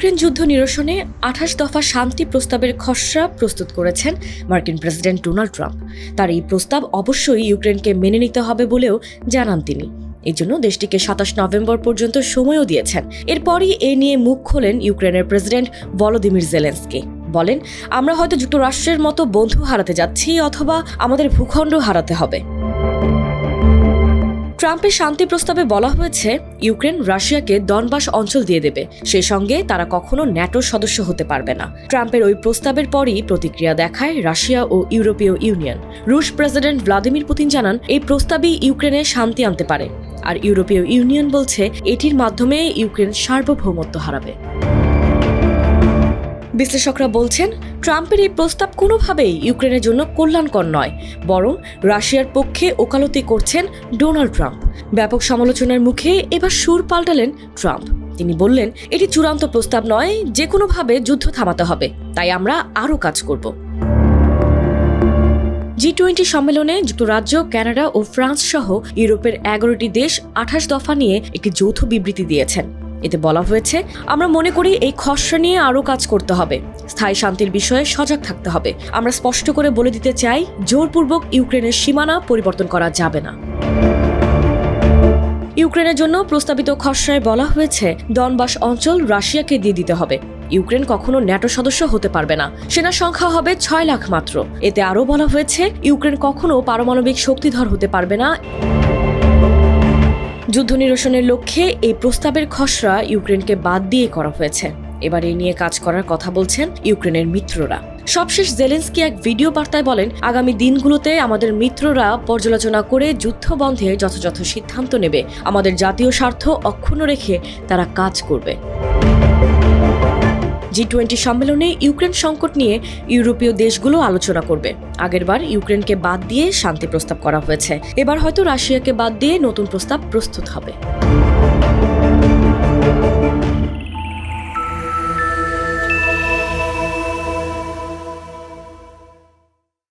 Ukraine যুদ্ধ নিরসনে আঠাশ দফা শান্তি প্রস্তাবের খসড়া প্রস্তুত করেছেন মার্কিন প্রেসিডেন্ট ডোনাল্ড ট্রাম্প। তার এই প্রস্তাব অবশ্যই ইউক্রেনকে মেনে নিতে হবে বলেও জানান তিনি। এই জন্য দেশটিকে সাতাশ নভেম্বর পর্যন্ত সময়ও দিয়েছেন। এরপরই এ নিয়ে মুখ খোলেন ইউক্রেনের প্রেসিডেন্ট ভলোদিমির জেলেন্সকি। বলেন, আমরা হয়তো যুক্তরাষ্ট্রের মতো বন্ধু হারাতে যাচ্ছি অথবা আমাদের ভূখণ্ড হারাতে হবে। ট্রাম্পের শান্তি প্রস্তাবে বলা হয়েছে, ইউক্রেন রাশিয়াকে দনবাস অঞ্চল দিয়ে দেবে। সেই সঙ্গে তারা কখনো ন্যাটোর সদস্য হতে পারবে না। ট্রাম্পের ওই প্রস্তাবের পরই প্রতিক্রিয়া দেখায় রাশিয়া ও ইউরোপীয় ইউনিয়ন। রুশ প্রেসিডেন্ট ভ্লাদিমির পুতিন জানান, এই প্রস্তাবই ইউক্রেনে শান্তি আনতে পারে। আর ইউরোপীয় ইউনিয়ন বলছে, এটির মাধ্যমে ইউক্রেন সার্বভৌমত্ব হারাবে। বিশ্লেষকরা বলছেন, ট্রাম্পের এই প্রস্তাব কোনোভাবেই ইউক্রেনের জন্য কল্যাণকর নয়, বরং রাশিয়ার পক্ষে ওকালতি করছেন ডোনাল্ড ট্রাম্প। ব্যাপক সমালোচনার মুখে এবার সুর পাল্টালেন ট্রাম্প। তিনি বললেন, এটি চূড়ান্ত প্রস্তাব নয় যে কোনোভাবে যুদ্ধ থামাতে হবে, তাই আমরা আরও কাজ করব। জি টোয়েন্টি সম্মেলনে যুক্তরাজ্য, কানাডা ও ফ্রান্স সহ ইউরোপের এগারোটি দেশ আঠাশ দফা নিয়ে একটি যৌথ বিবৃতি দিয়েছেন। এতে বলা হয়েছে, আমরা মনে করি এই খসড়া নিয়ে আরও কাজ করতে হবে। স্থায়ী শান্তির বিষয়ে সজাগ থাকতে হবে। আমরা স্পষ্ট করে বলে দিতে চাই, জোরপূর্বক ইউক্রেনের সীমানা পরিবর্তন করা যাবে না। ইউক্রেনের জন্য প্রস্তাবিত খসড়ায় বলা হয়েছে, দনবাস অঞ্চল রাশিয়াকে দিয়ে দিতে হবে। ইউক্রেন কখনো ন্যাটো সদস্য হতে পারবে না। সেনা সংখ্যা হবে ছয় লাখ মাত্র। এতে আরও বলা হয়েছে, ইউক্রেন কখনো পারমাণবিক শক্তিধর হতে পারবে না। যুদ্ধ নিরসনের লক্ষ্যে এই প্রস্তাবের খসড়া ইউক্রেনকে বাদ দিয়ে করা হয়েছে। এবার এ নিয়ে কাজ করার কথা বলছেন ইউক্রেনের মিত্ররা। সবশেষ জেলেন্সকি এক ভিডিও বার্তায় বলেন, আগামী দিনগুলোতে আমাদের মিত্ররা পর্যালোচনা করে যুদ্ধ বন্ধে যথাযথ সিদ্ধান্ত নেবে। আমাদের জাতীয় স্বার্থ অক্ষুণ্ণ রেখে তারা কাজ করবে। জি টোয়েন্টি সম্মেলনে ইউক্রেন সংকট নিয়ে ইউরোপীয় দেশগুলো আলোচনা করবে। আগেরবার ইউক্রেনকে বাদ দিয়ে শান্তি প্রস্তাব করা হয়েছে। এবার হয়তো রাশিয়াকে বাদ দিয়ে নতুন প্রস্তাব প্রস্তুত হবে।